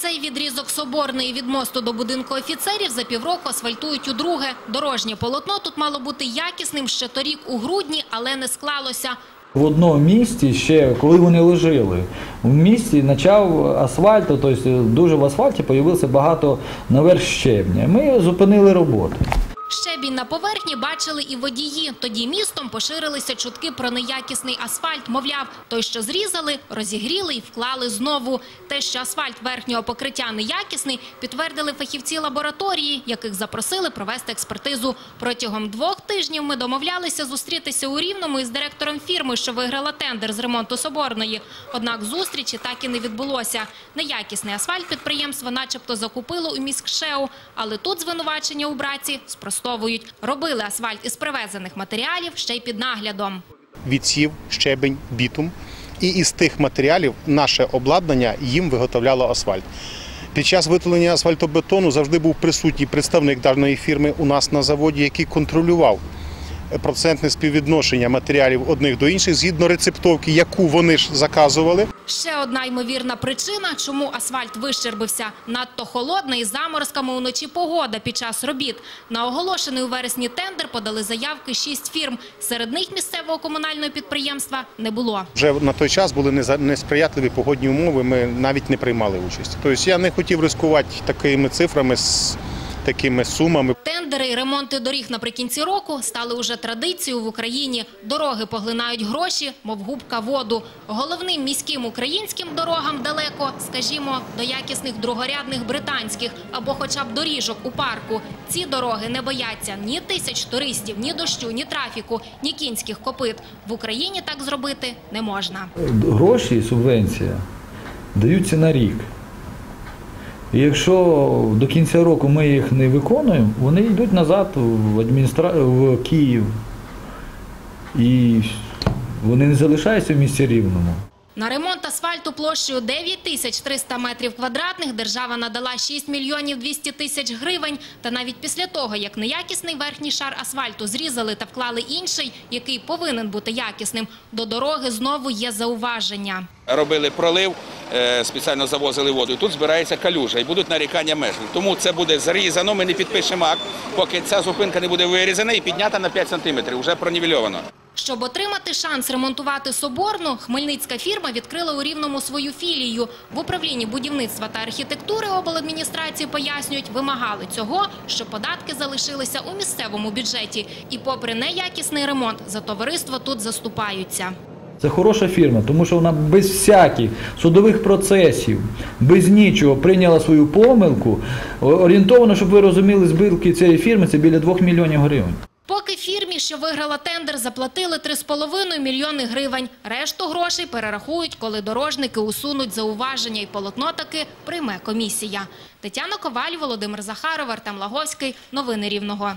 Цей відрізок соборний від мосту до будинку офіцерів за півроку асфальтують удруге. Дорожнє полотно тут мало бути якісним ще торік у грудні, але не склалося. В одному місці ще, коли вони лежали, в місті почав асфальт, тобто дуже в асфальті з'явилося багато наверх щебня. Ми зупинили роботу. Щебінь на поверхні бачили і водії. Тоді містом поширилися чутки про неякісний асфальт. Мовляв, той, що зрізали, розігріли і вклали знову. Те, що асфальт верхнього покриття неякісний, підтвердили фахівці лабораторії, яких запросили провести експертизу. Протягом двох тижнів ми домовлялися зустрітися у Рівному із директором фірми, що виграла тендер з ремонту Соборної. Однак зустрічі так і не відбулося. Неякісний асфальт підприємство начебто закупило у міськшеу, але тут звинувачення у браці спростовують. Робили асфальт із привезених матеріалів ще й під наглядом. відсів, щебень, бітум. І із тих матеріалів наше обладнання їм виготовляло асфальт. Під час витолення асфальтобетону завжди був присутній представник даної фірми у нас на заводі, який контролював процентне співвідношення матеріалів одних до інших згідно рецептовки, яку вони ж заказували. Ще одна ймовірна причина, чому асфальт вищербився. Надто холодна і заморозками уночі погода під час робіт. На оголошений у вересні тендер подали заявки шість фірм. Серед них місцевого комунального підприємства не було. Вже на той час були несприятливі погодні умови. Ми навіть не приймали участь. Тобто я не хотів ризикувати такими цифрами з такими сумами. Тендери і ремонти доріг наприкінці року стали уже традицією в Україні. Дороги поглинають гроші, мов губка воду. Головним міським українським дорогам далеко, скажімо, до якісних другорядних британських або хоча б доріжок у парку. Ці дороги не бояться ні тисяч туристів, ні дощу, ні трафіку, ні кінських копит. В Україні так зробити не можна. Гроші, субвенція даються на рік. І якщо до кінця року ми їх не виконуємо, вони йдуть назад в, адміністра... в Київ. І вони не залишаються в місті рівному. На ремонт асфальту площею 9 тисяч 300 метрів квадратних держава надала 6 мільйонів 200 тисяч гривень. Та навіть після того, як неякісний верхній шар асфальту зрізали та вклали інший, який повинен бути якісним, до дороги знову є зауваження. робили пролив, е, спеціально завозили воду. Тут збирається калюжа і будуть нарікання мешканців. Тому це буде зрізано, ми не підпишемо акт, поки ця зупинка не буде вирізана і піднята на 5 сантиметрів, вже пронівельовано. Щоб отримати шанс ремонтувати Соборну, хмельницька фірма відкрила у Рівному свою філію. В управлінні будівництва та архітектури обладміністрації пояснюють, вимагали цього, щоб податки залишилися у місцевому бюджеті. І попри неякісний ремонт, за товариство тут заступаються. Це хороша фірма, тому що вона без всяких судових процесів, без нічого прийняла свою помилку. Орієнтовано, щоб ви розуміли, збитки цієї фірми це біля 2 мільйонів гривень. Фірмі, що виграла тендер, заплатили 3,5 мільйони гривень. Решту грошей перерахують, коли дорожники усунуть зауваження і полотно таки прийме комісія. Тетяна Коваль, Володимир Захаров, Артем Лаговський. Новини Рівного.